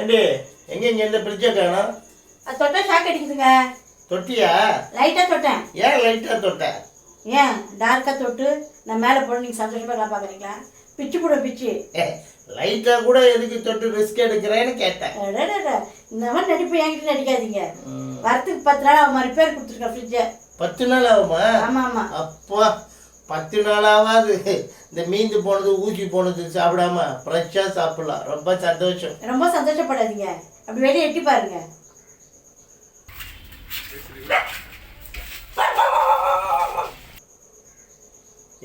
ஏண்டி எங்க இங்க இந்த ஃப்ரிட்ஜை காணோம்? அது தொட்டா ஷாக் அடிக்குதுங்க. தொட்டியா? லைட்டாக தொட்டேன். ஏன் லைட்டாக தொட்ட? ஏன்? டார்க்காக தொட்டு நான் மேலே போட நீங்கள் சந்தோஷமாக நான் பார்க்குறீங்களா? பிச்சு போட பிச்சு. லைட்டாக கூட எதுக்கு தொட்டு ரிஸ்க் எடுக்கிறேன்னு கேட்டேன். இந்த மாதிரி நடிப்பு என்கிட்ட நடிக்காதீங்க. வரத்துக்கு பத்து நாள் அவன் ரிப்பேர் கொடுத்துருக்கேன் ஃப்ரிட்ஜை பத்து நாள் ஆகுமா? ஆமாம் ஆமாம் அப்பா பத்து நாளாவது இந்த மீந்து போனது ஊசி போனது சாப்பிடாம ஃப்ரெஷ்ஷாக சாப்பிடலாம். ரொம்ப சந்தோஷம். ரொம்ப சந்தோஷப்படாதீங்க. அப்படி வெளியே எட்டி பாருங்க.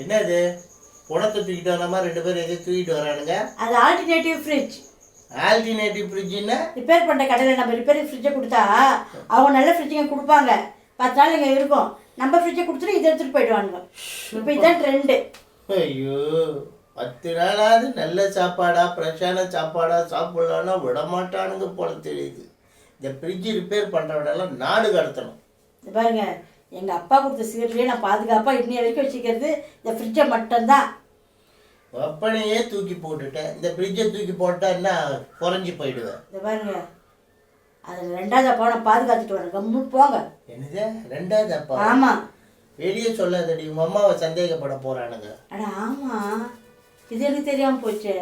என்னது? புணத்தை தூக்கிட்டு ரெண்டு பேரும் எது தூக்கிட்டு வரானுங்க? அது ஆல்டர்னேட்டிவ் ஃப்ரிட்ஜ் ஆல்டினேட்டிவ் ஃப்ரிட்ஜுன்னா ரிப்பேர் பண்ணுற கடையில் நம்ம ரிப்பேர் ஃப்ரிட்ஜை கொடுத்தா அவங்க நல்ல ஃப்ரிட்ஜுங்க கொடுப்பாங்க. பத்து நாள் இங்கே இருக்கும். நம்ம ஃப்ரிட்ஜை கொடுத்துட்டு இதை எடுத்துகிட்டு போயிடுவானுங்க. இப்போ இதுதான் ட்ரெண்டு ஐயோ பத்து நாளாவது நல்ல சாப்பாடா ஃப்ரெஷ்ஷான சாப்பாடா சாப்பிடலான்னா விட மாட்டானுங்க போல தெரியுது. இந்த ஃப்ரிட்ஜ் ரிப்பேர் பண்ணுறவனெல்லாம் நாடு கடத்தணும். பாருங்க எங்கள் அப்பா கொடுத்த சீர்லேயே நான் பாதுகாப்பாக இன்னைய வரைக்கும் வச்சுக்கிறது இந்த ஃப்ரிட்ஜை மட்டும்தான். அப்பனையே தூக்கி போட்டுட்டேன். இந்த ஃப்ரிட்ஜை தூக்கி போட்டா என்ன குறைஞ்சி போயிடுவேன். இது பாருங்க அதில் ரெண்டாவது அப்பா நான் பாதுகாத்துட்டு வரேன். கம்மு போங்க. என்னது ரெண்டாவது அப்பா? ஆமாம் வெளியே சொல்லாதடி உங்க அம்மாவை சந்தேகப்பட போறானுங்க. அட ஆமா. இது எனக்கு தெரியாமல் போச்சே?